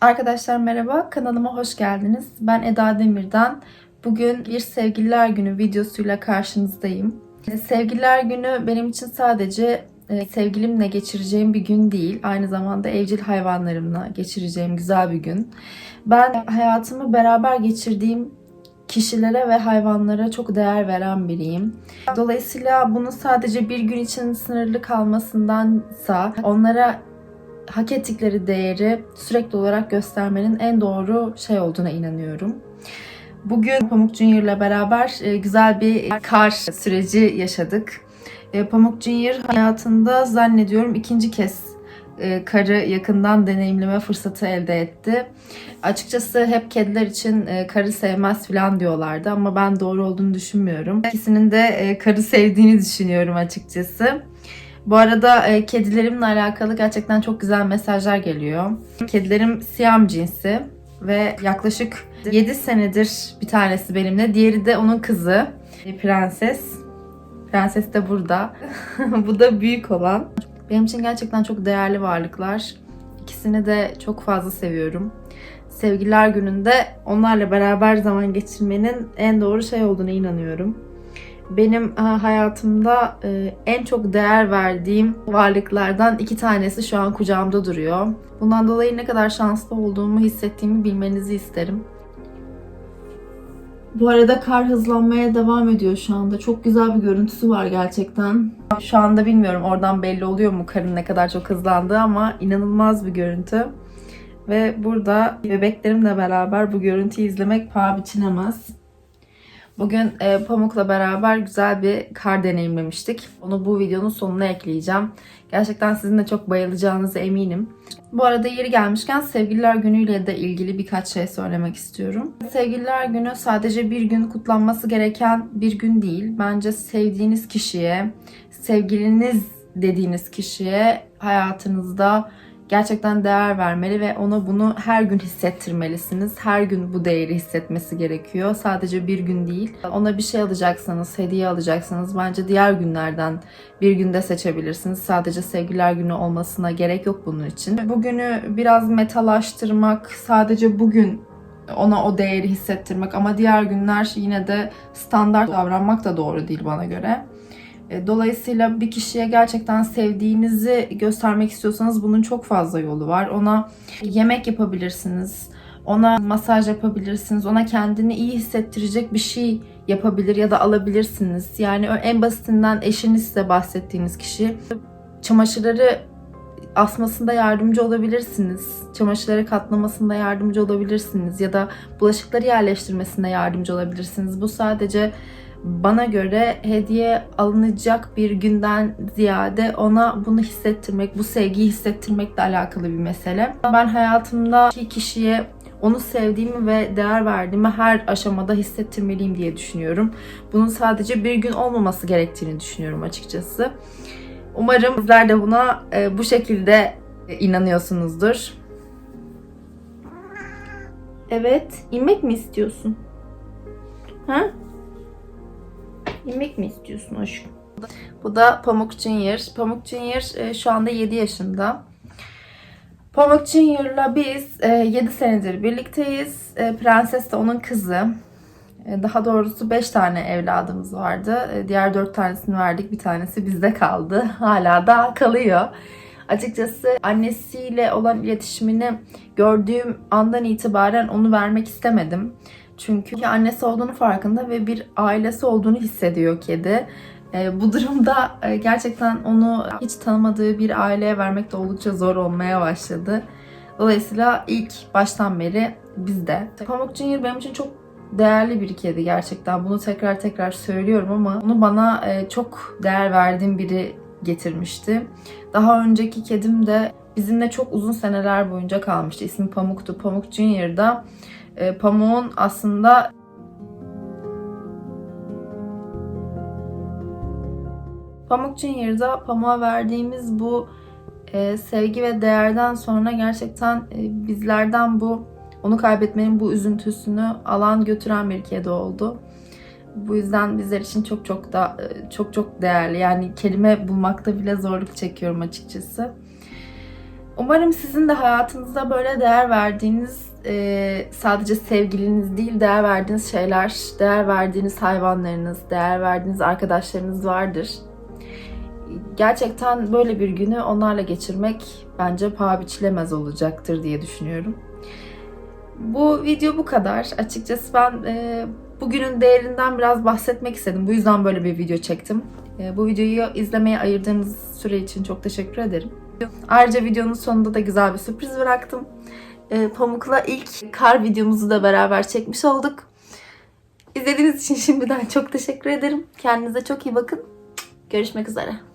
Arkadaşlar merhaba, kanalıma hoş geldiniz. Ben Eda Demir'den. Bugün bir Sevgililer Günü videosuyla karşınızdayım. Sevgililer Günü benim için sadece e, sevgilimle geçireceğim bir gün değil, aynı zamanda evcil hayvanlarımla geçireceğim güzel bir gün. Ben hayatımı beraber geçirdiğim kişilere ve hayvanlara çok değer veren biriyim. Dolayısıyla bunun sadece bir gün için sınırlı kalmasındansa onlara hak ettikleri değeri sürekli olarak göstermenin en doğru şey olduğuna inanıyorum. Bugün Pamuk Junior ile beraber e, güzel bir kar süreci yaşadık. E, Pamuk Junior hayatında zannediyorum ikinci kez e, karı yakından deneyimleme fırsatı elde etti. Açıkçası hep kediler için karı sevmez falan diyorlardı ama ben doğru olduğunu düşünmüyorum. İkisinin de karı sevdiğini düşünüyorum açıkçası. Bu arada e, kedilerimle alakalı gerçekten çok güzel mesajlar geliyor. Kedilerim Siam cinsi ve yaklaşık 7 senedir bir tanesi benimle. Diğeri de onun kızı. Prenses. Prenses de burada. Bu da büyük olan. Benim için gerçekten çok değerli varlıklar. İkisini de çok fazla seviyorum. Sevgililer gününde onlarla beraber zaman geçirmenin en doğru şey olduğuna inanıyorum benim e, hayatımda e, en çok değer verdiğim varlıklardan iki tanesi şu an kucağımda duruyor. Bundan dolayı ne kadar şanslı olduğumu hissettiğimi bilmenizi isterim. Bu arada kar hızlanmaya devam ediyor şu anda. Çok güzel bir görüntüsü var gerçekten. Şu anda bilmiyorum oradan belli oluyor mu karın ne kadar çok hızlandığı ama inanılmaz bir görüntü. Ve burada bebeklerimle beraber bu görüntüyü izlemek paha biçilemez. Bugün e, Pamuk'la beraber güzel bir kar deneyimlemiştik. Onu bu videonun sonuna ekleyeceğim. Gerçekten sizin de çok bayılacağınıza eminim. Bu arada yeri gelmişken Sevgililer Günü'yle de ilgili birkaç şey söylemek istiyorum. Sevgililer Günü sadece bir gün kutlanması gereken bir gün değil. Bence sevdiğiniz kişiye, sevgiliniz dediğiniz kişiye hayatınızda gerçekten değer vermeli ve ona bunu her gün hissettirmelisiniz. Her gün bu değeri hissetmesi gerekiyor. Sadece bir gün değil. Ona bir şey alacaksanız, hediye alacaksanız bence diğer günlerden bir günde seçebilirsiniz. Sadece sevgililer günü olmasına gerek yok bunun için. Bugünü biraz metalaştırmak, sadece bugün ona o değeri hissettirmek ama diğer günler yine de standart davranmak da doğru değil bana göre. E, dolayısıyla bir kişiye gerçekten sevdiğinizi göstermek istiyorsanız bunun çok fazla yolu var. Ona yemek yapabilirsiniz. Ona masaj yapabilirsiniz. Ona kendini iyi hissettirecek bir şey yapabilir ya da alabilirsiniz. Yani en basitinden eşiniz size bahsettiğiniz kişi çamaşırları asmasında yardımcı olabilirsiniz. Çamaşırları katlamasında yardımcı olabilirsiniz ya da bulaşıkları yerleştirmesinde yardımcı olabilirsiniz. Bu sadece bana göre hediye alınacak bir günden ziyade ona bunu hissettirmek, bu sevgiyi hissettirmekle alakalı bir mesele. Ben hayatımdaki kişiye onu sevdiğimi ve değer verdiğimi her aşamada hissettirmeliyim diye düşünüyorum. Bunun sadece bir gün olmaması gerektiğini düşünüyorum açıkçası. Umarım sizler de buna e, bu şekilde inanıyorsunuzdur. Evet, inmek mi istiyorsun? Ha? Yemek mi istiyorsun aşkım? Bu da Pamuk Junior. Pamuk Junior e, şu anda 7 yaşında. Pamuk Junior'la biz 7 e, senedir birlikteyiz. E, Prenses de onun kızı. Daha doğrusu 5 tane evladımız vardı. Diğer 4 tanesini verdik. Bir tanesi bizde kaldı. Hala da kalıyor. Açıkçası annesiyle olan iletişimini gördüğüm andan itibaren onu vermek istemedim. Çünkü annesi olduğunu farkında ve bir ailesi olduğunu hissediyor kedi. E, bu durumda e, gerçekten onu hiç tanımadığı bir aileye vermek de oldukça zor olmaya başladı. Dolayısıyla ilk baştan beri bizde. Pamuk Junior benim için çok değerli bir kedi gerçekten. Bunu tekrar tekrar söylüyorum ama onu bana e, çok değer verdiğim biri getirmişti. Daha önceki kedim de bizimle çok uzun seneler boyunca kalmıştı. İsmi Pamuk'tu. Pamuk Junior'da e, pamuğun aslında Pamuk Junior'da pamuğa verdiğimiz bu e, sevgi ve değerden sonra gerçekten e, bizlerden bu onu kaybetmenin bu üzüntüsünü alan götüren bir kedi oldu. Bu yüzden bizler için çok çok da e, çok çok değerli. Yani kelime bulmakta bile zorluk çekiyorum açıkçası. Umarım sizin de hayatınızda böyle değer verdiğiniz e, sadece sevgiliniz değil, değer verdiğiniz şeyler, değer verdiğiniz hayvanlarınız, değer verdiğiniz arkadaşlarınız vardır. Gerçekten böyle bir günü onlarla geçirmek bence paha biçilemez olacaktır diye düşünüyorum. Bu video bu kadar. Açıkçası ben e, bugünün değerinden biraz bahsetmek istedim. Bu yüzden böyle bir video çektim. E, bu videoyu izlemeye ayırdığınız süre için çok teşekkür ederim. Ayrıca videonun sonunda da güzel bir sürpriz bıraktım. E, Pamuk'la ilk kar videomuzu da beraber çekmiş olduk. İzlediğiniz için şimdiden çok teşekkür ederim. Kendinize çok iyi bakın. Görüşmek üzere.